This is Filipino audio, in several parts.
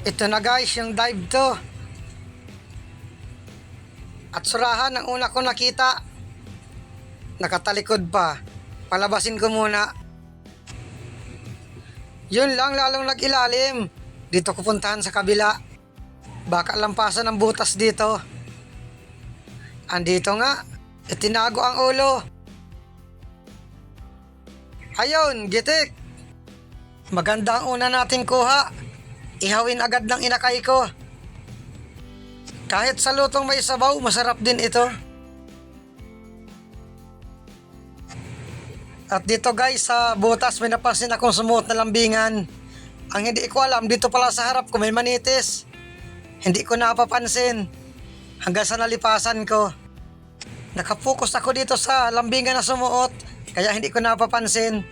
Ito na guys, yung dive to. At surahan ang una ko nakita. Nakatalikod pa. Palabasin ko muna. Yun lang lalong nag-ilalim. Dito ko puntahan sa kabila. Baka lampasan ng butas dito. Andito nga. Itinago ang ulo. Ayun, gitik. Maganda ang una nating kuha. Ihawin agad ng inakay ko. Kahit sa lutong may sabaw, masarap din ito. At dito guys, sa butas may napansin akong sumuot na lambingan. Ang hindi ko alam, dito pala sa harap ko may manitis. Hindi ko napapansin. Hanggang sa nalipasan ko. Nakapokus ako dito sa lambingan na sumuot. Kaya hindi ko napapansin.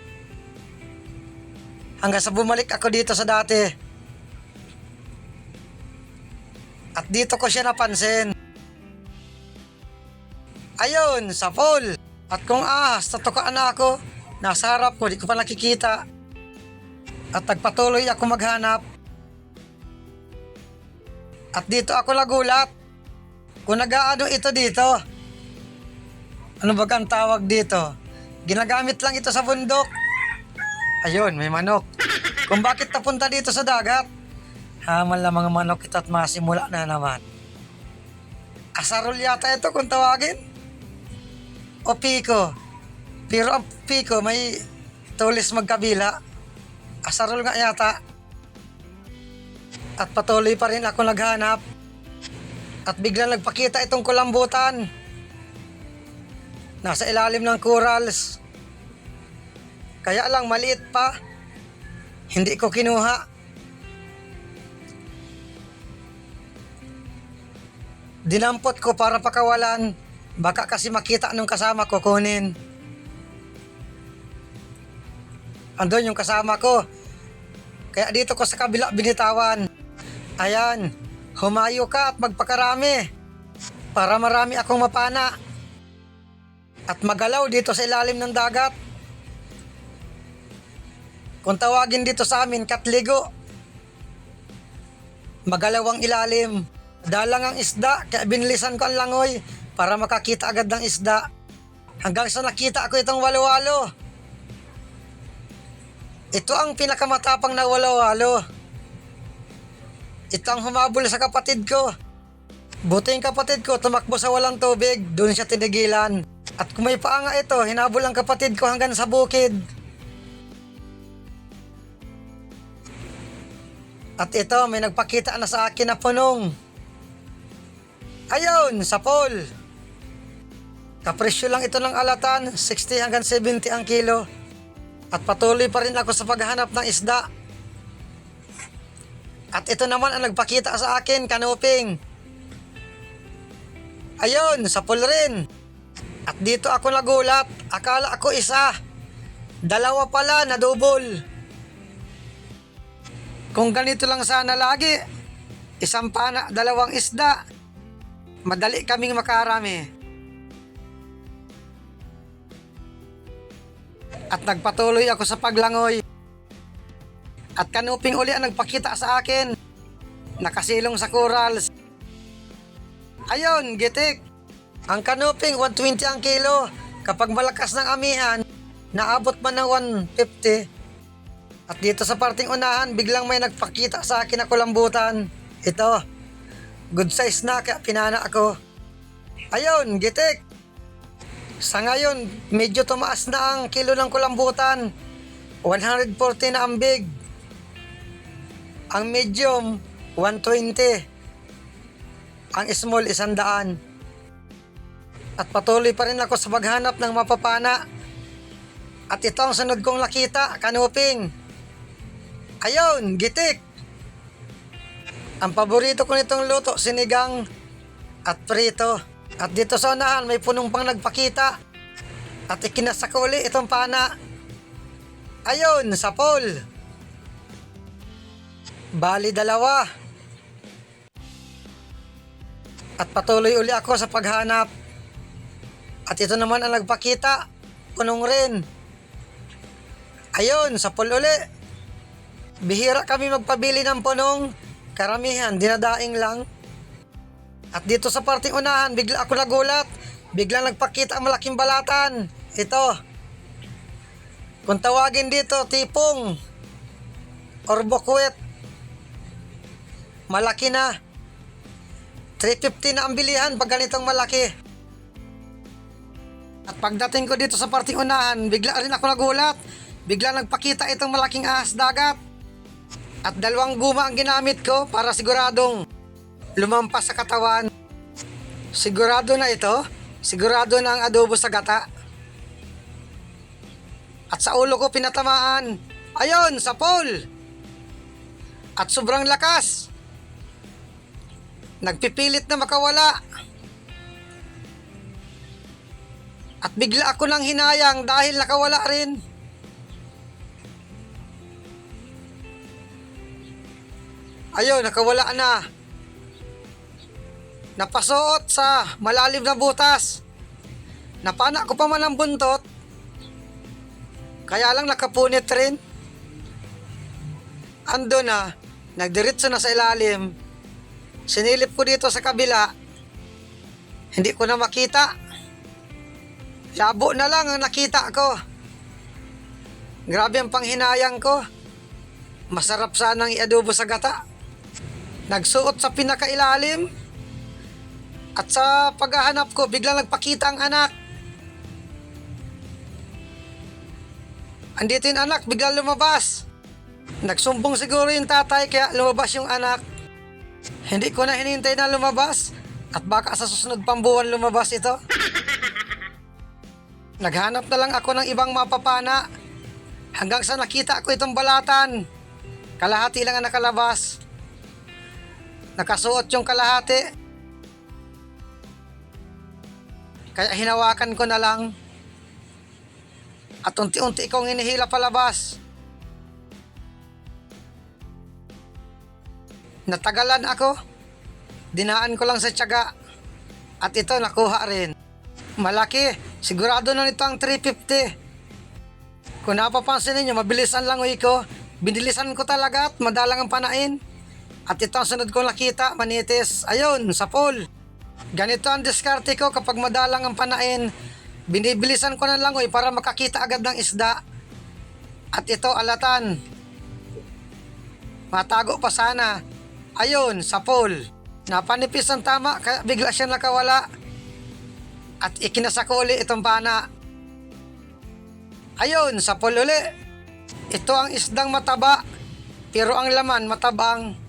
Hanggang sa bumalik ako dito sa dati. At dito ko siya napansin. Ayun, sa pool. At kung ahas, tatukaan na ako. Nasa harap ko, di ko pa nakikita. At nagpatuloy ako maghanap. At dito ako nagulat. Kung nagaano ito dito. Ano ba ang tawag dito? Ginagamit lang ito sa bundok. Ayun, may manok. Kung bakit napunta dito sa dagat. Hamal na mga manok ito at masimula na naman. Asarol yata ito kung tawagin. O piko. Pero ang piko may tulis magkabila. Asarol nga yata. At patuloy pa rin ako naghanap. At biglang nagpakita itong kulambutan. Nasa ilalim ng corals. Kaya lang maliit pa. Hindi ko kinuha. Dinampot ko para pakawalan. Baka kasi makita nung kasama ko kunin. Andun yung kasama ko. Kaya dito ko sa kabila binitawan. Ayan, humayo ka at magpakarami. Para marami akong mapana. At magalaw dito sa ilalim ng dagat. Kung tawagin dito sa amin, katligo. Magalaw ang ilalim. Dalang ang isda, kaya binilisan ko ang langoy para makakita agad ng isda. Hanggang sa nakita ako itong walo-walo. Ito ang pinakamatapang na walo-walo. Ito ang humabol sa kapatid ko. Buti yung kapatid ko tumakbo sa walang tubig, doon siya tinigilan. At kung may paa nga ito, hinabol ang kapatid ko hanggang sa bukid. At ito, may nagpakita na sa akin na punong. Ayun, sa pool. Kapresyo lang ito ng alatan, 60 hanggang 70 ang kilo. At patuloy pa rin ako sa paghahanap ng isda. At ito naman ang nagpakita sa akin, kanuping. Ayun, sa pool rin. At dito ako nagulat, akala ako isa. Dalawa pala na double. Kung ganito lang sana lagi, isang pana, dalawang isda, madali kaming makarami. At nagpatuloy ako sa paglangoy. At kanuping uli ang nagpakita sa akin. Nakasilong sa corals. Ayun, gitik. Ang kanuping 120 ang kilo. Kapag malakas ng amihan, naabot man ng 150. At dito sa parting unahan, biglang may nagpakita sa akin na kulambutan. Ito, good size na kaya pinana ako. Ayun, gitik. Sa ngayon, medyo tumaas na ang kilo ng kulambutan. 140 na ang big. Ang medium, 120. Ang small, 100. At patuloy pa rin ako sa paghanap ng mapapana. At ito ang sunod kong nakita, kanuping. Ayun, gitik. Ang paborito ko nitong luto, sinigang at prito. At dito sa unahan, may punong pang nagpakita. At ikinasa ko uli itong pana. Ayun, sa pool. Bali dalawa. At patuloy uli ako sa paghanap. At ito naman ang nagpakita. Punong rin. Ayun, sa pool uli. Bihira kami magpabili ng punong Karamihan, dinadaing lang. At dito sa parting unahan, bigla ako nagulat. Biglang nagpakita ang malaking balatan. Ito. Kung tawagin dito, tipong. Or bukwet. Malaki na. 350 na ang bilihan pag ganitong malaki. At pagdating ko dito sa parting unahan, bigla rin ako nagulat. Bigla nagpakita itong malaking ahas dagat. At dalawang guma ang ginamit ko para siguradong lumampas sa katawan. Sigurado na ito. Sigurado na ang adobo sa gata. At sa ulo ko pinatamaan. Ayon, sa pole. At sobrang lakas. Nagpipilit na makawala. At bigla ako nang hinayang dahil nakawala rin. Ayun, nakawala na. Napasuot sa malalim na butas. Napana ko pa man ang buntot. Kaya lang nakapunit rin. Ando na, nagdiretso na sa ilalim. Sinilip ko dito sa kabila. Hindi ko na makita. Labo na lang ang nakita ko. Grabe ang panghinayang ko. Masarap sanang iadobo sa gata. Nagsuot sa pinakailalim. At sa paghahanap ko, biglang nagpakita ang anak. Andito yung anak, biglang lumabas. Nagsumbong siguro yung tatay kaya lumabas yung anak. Hindi ko na hinintay na lumabas at baka sa susunod pang buwan lumabas ito. Naghanap na lang ako ng ibang mapapana hanggang sa nakita ko itong balatan. Kalahati lang ang nakalabas. Nakasuot yung kalahati. Kaya hinawakan ko na lang. At unti-unti kong hinihila palabas. Natagalan ako. Dinaan ko lang sa tiyaga. At ito nakuha rin. Malaki. Sigurado na nito ang 350. Kung napapansin ninyo, mabilis ang langoy ko. Binilisan ko talaga at madalang ang panain. At ito ang sunod ko nakita, manitis. Ayun, sa pool. Ganito ang diskarte ko kapag madalang ang panain. Binibilisan ko ng langoy para makakita agad ng isda. At ito alatan. Matago pa sana. Ayun, sa pool. Napanipis ang tama kaya bigla siya nakawala. At ikinasakuli itong pana. Ayun, sa pool uli. Ito ang isdang mataba. Pero ang laman matabang.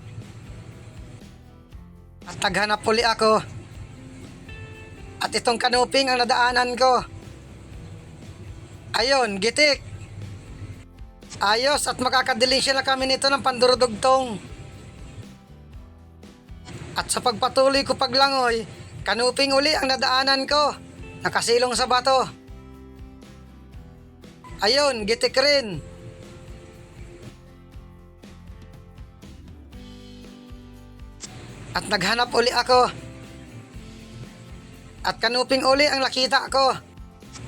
At taghanap uli ako. At itong kanuping ang nadaanan ko. Ayun, gitik. Ayos at makakadilisya na kami nito ng pandurudugtong. At sa pagpatuloy ko paglangoy, kanuping uli ang nadaanan ko. Nakasilong sa bato. Ayun, gitik rin. At naghanap uli ako. At kanuping uli ang nakita ko.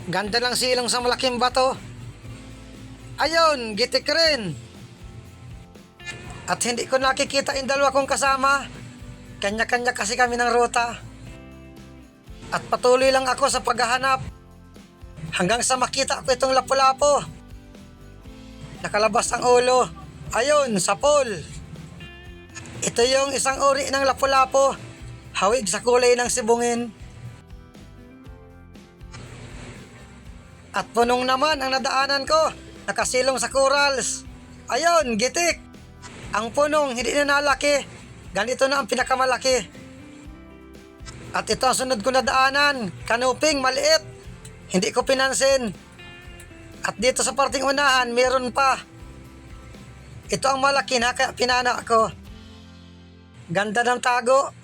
Ganda ng silong sa malaking bato. Ayun, gitik rin. At hindi ko nakikita yung dalawa kong kasama. Kanya-kanya kasi kami ng ruta. At patuloy lang ako sa paghahanap. Hanggang sa makita ko itong lapu-lapo. Nakalabas ang ulo. Ayun, sa pool. Ito yung isang uri ng lapu-lapo. Hawig sa kulay ng sibungin. At punong naman ang nadaanan ko, nakasilong sa corals. Ayun, gitik. Ang punong hindi na nalaki. Ganito na ang pinakamalaki. At ito ang sunod ko na daanan, kanuping maliit. Hindi ko pinansin. At dito sa parting unahan, meron pa. Ito ang malaki na pinana ko. Ganda ng tago.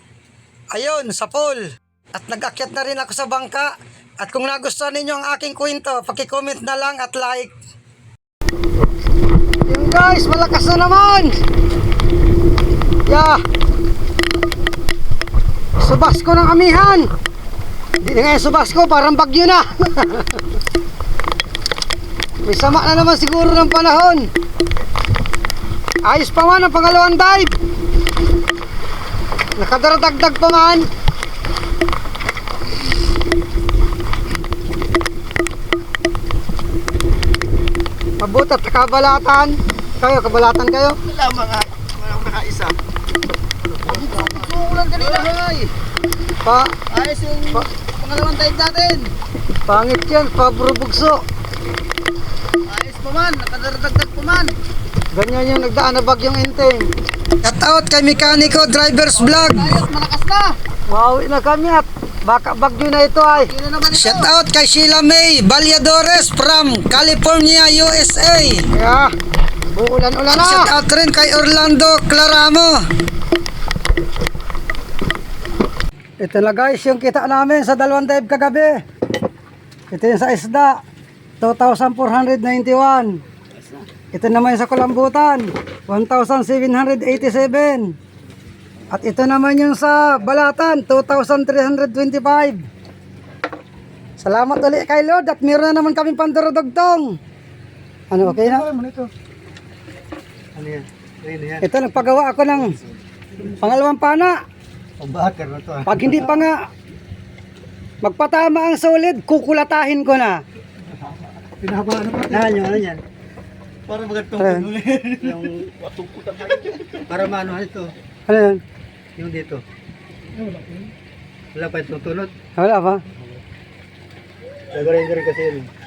Ayun, sa pool. At nag-akyat na rin ako sa bangka. At kung nagustuhan ninyo ang aking kwento, pakicomment na lang at like. Yung guys, malakas na naman! Yeah! Subas ko ng amihan! Hindi na nga subas ko, parang bagyo na! May sama na naman siguro ng panahon. Ayos pa man ang pangalawang dive. Nakadaragdag pa man. Mabutat, kabalatan. Kayo, kabalatan kayo. Wala mga, mga nakaisa. Sulang kanina, hay. Pa, Ayos yung Pa- pangalawang dive natin. pangit yan, pabro bugso. Ayos pa man, nakadaragdag pa man. Ganyan yung nagdaan na bagyong inteng. Cut out kay Mekaniko Driver's Vlog. Ayos, malakas na. Wow, na kami at baka bagyo na ito ay. Sino naman ito? Shout out kay Sheila May Valyadores from California, USA. Yeah, uulan-ulan na. Shout out rin kay Orlando Claramo. Ito na guys, yung kita namin sa dalawang dive kagabi. Ito yung sa isda, 2,491. Ito naman yung sa kulambutan, 1,787. At ito naman yung sa balatan, 2,325. Salamat ulit kay Lord at meron na naman kaming pandurudugtong. Ano, okay na? Ano? Ano yan? Yan. Ito, nagpagawa ako ng pangalawang pana. Pambakar na to ah. Pag hindi pa nga magpatama ang solid, kukulatahin ko na. Pinahabaan na pa. Yan, yung ano yan. Para magantong Ayun. yung watungkutan tayo. Para maano ito. Ano yan? Yung dito. Wala pa itong tunod. Wala pa. Rin kasi yun.